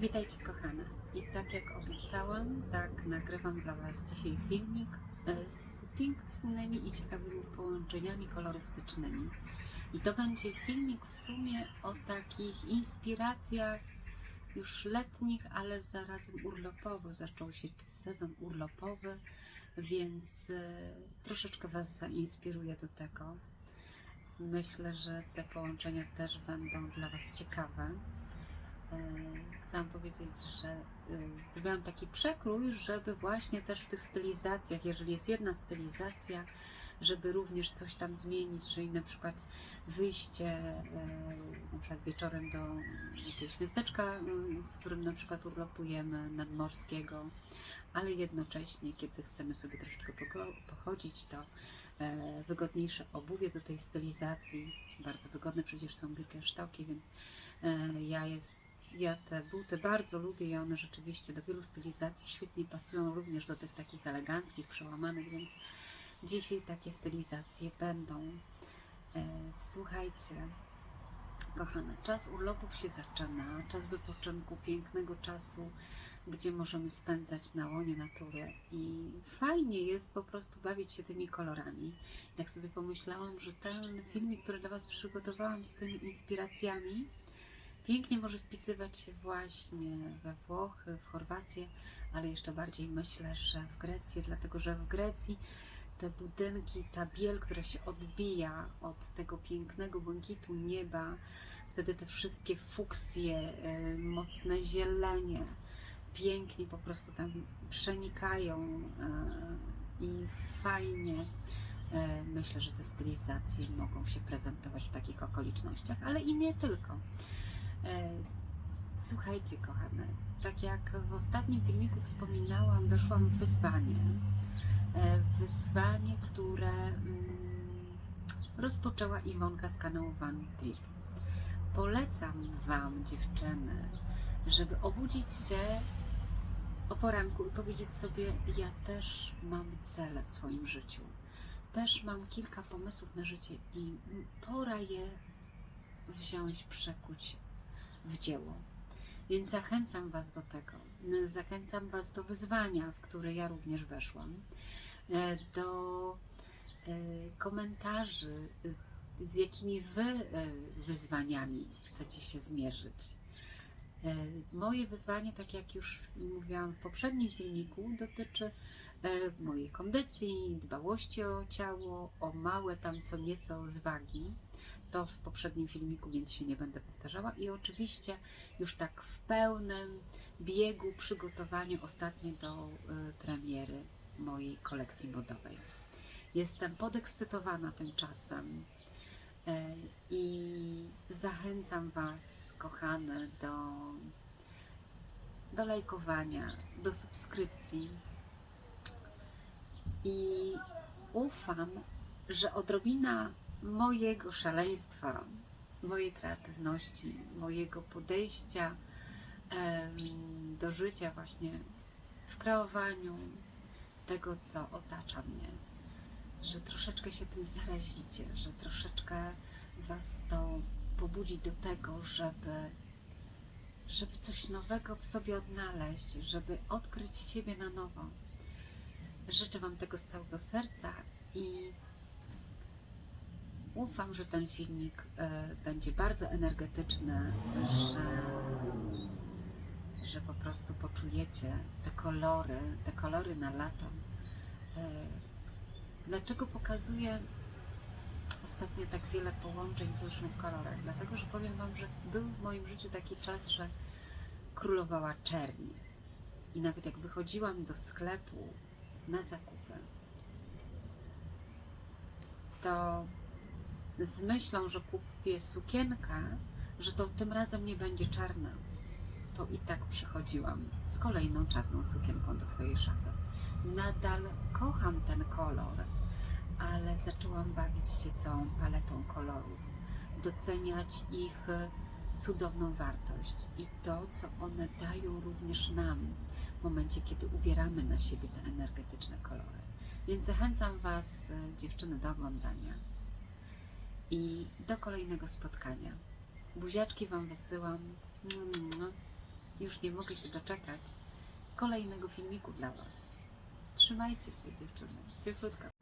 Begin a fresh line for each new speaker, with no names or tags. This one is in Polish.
Witajcie kochane. I tak jak obiecałam, tak nagrywam dla Was dzisiaj filmik e, z pięknymi i ciekawymi połączeniami kolorystycznymi. I to będzie filmik w sumie o takich inspiracjach już letnich, ale zarazem urlopowych. Zaczął się sezon urlopowy, więc e, troszeczkę Was zainspiruję do tego. Myślę, że te połączenia też będą dla Was ciekawe. Chciałam powiedzieć, że zrobiłam taki przekrój, żeby właśnie też w tych stylizacjach, jeżeli jest jedna stylizacja, żeby również coś tam zmienić, czyli na przykład wyjście na przykład wieczorem do jakiegoś miasteczka, w którym na przykład urlopujemy nadmorskiego, ale jednocześnie, kiedy chcemy sobie troszeczkę pochodzić, to e, wygodniejsze obuwie do tej stylizacji, bardzo wygodne przecież są Birkenstocki, więc e, ja jest ja te buty bardzo lubię i one rzeczywiście do wielu stylizacji świetnie pasują, również do tych takich eleganckich, przełamanych, więc dzisiaj takie stylizacje będą. E, słuchajcie, kochane, czas urlopów się zaczyna, czas wypoczynku, pięknego czasu, gdzie możemy spędzać na łonie natury i fajnie jest po prostu bawić się tymi kolorami. I tak sobie pomyślałam, że ten filmik, który dla Was przygotowałam z tymi inspiracjami, pięknie może wpisywać się właśnie we Włochy, w Chorwację, ale jeszcze bardziej myślę, że w Grecję, dlatego że w Grecji te budynki, ta biel, która się odbija od tego pięknego błękitu nieba, wtedy te wszystkie fuksje, e, mocne zielenie, pięknie po prostu tam przenikają e, i fajnie. e, Myślę, że te stylizacje mogą się prezentować w takich okolicznościach, ale i nie tylko. E, Słuchajcie, kochane, tak jak w ostatnim filmiku wspominałam, weszłam w wyzwanie. E, Wyzwanie, które mm, rozpoczęła Iwonka z kanału Van Trip. Polecam Wam, dziewczyny, żeby obudzić się o poranku i powiedzieć sobie: Ja też mam cele w swoim życiu. Też mam kilka pomysłów na życie i pora je wziąć, przekuć w dzieło. Więc zachęcam Was do tego. N- Zachęcam Was do wyzwania, w które ja również weszłam, e, do e, komentarzy, e, z jakimi Wy e, wyzwaniami chcecie się zmierzyć. E, Moje wyzwanie, tak jak już mówiłam w poprzednim filmiku, dotyczy e, mojej kondycji, dbałości o ciało, o małe tam co nieco zwagi. To w poprzednim filmiku, więc się nie będę powtarzała. I oczywiście już tak w pełnym biegu przygotowanie ostatnie do y, premiery mojej kolekcji modowej. Jestem podekscytowana tymczasem e, i zachęcam Was, kochane, do, do lajkowania, do subskrypcji. I ufam, że odrobina mojego szaleństwa, mojej kreatywności, mojego podejścia do życia właśnie w kreowaniu tego, co otacza mnie, że troszeczkę się tym zarazicie, że troszeczkę Was to pobudzi do tego, żeby, żeby coś nowego w sobie odnaleźć, żeby odkryć siebie na nowo. Życzę Wam tego z całego serca i ufam, że ten filmik e, będzie bardzo energetyczny, że, że po prostu poczujecie te kolory, te kolory na lato. E, dlaczego pokazuję ostatnio tak wiele połączeń w różnych kolorach? Dlatego, że powiem Wam, że był w moim życiu taki czas, że królowała czerni. I nawet jak wychodziłam do sklepu na zakupy, to z myślą, że kupię sukienkę, że to tym razem nie będzie czarna. To i tak przychodziłam z kolejną czarną sukienką do swojej szafy. Nadal kocham ten kolor, ale zaczęłam bawić się całą paletą kolorów, doceniać ich cudowną wartość i to, co one dają również nam w momencie, kiedy ubieramy na siebie te energetyczne kolory. Więc zachęcam Was, e, dziewczyny, do oglądania i do kolejnego spotkania. Buziaczki Wam wysyłam. Już nie mogę się doczekać kolejnego filmiku dla Was. Trzymajcie się dziewczyny, cieplutko.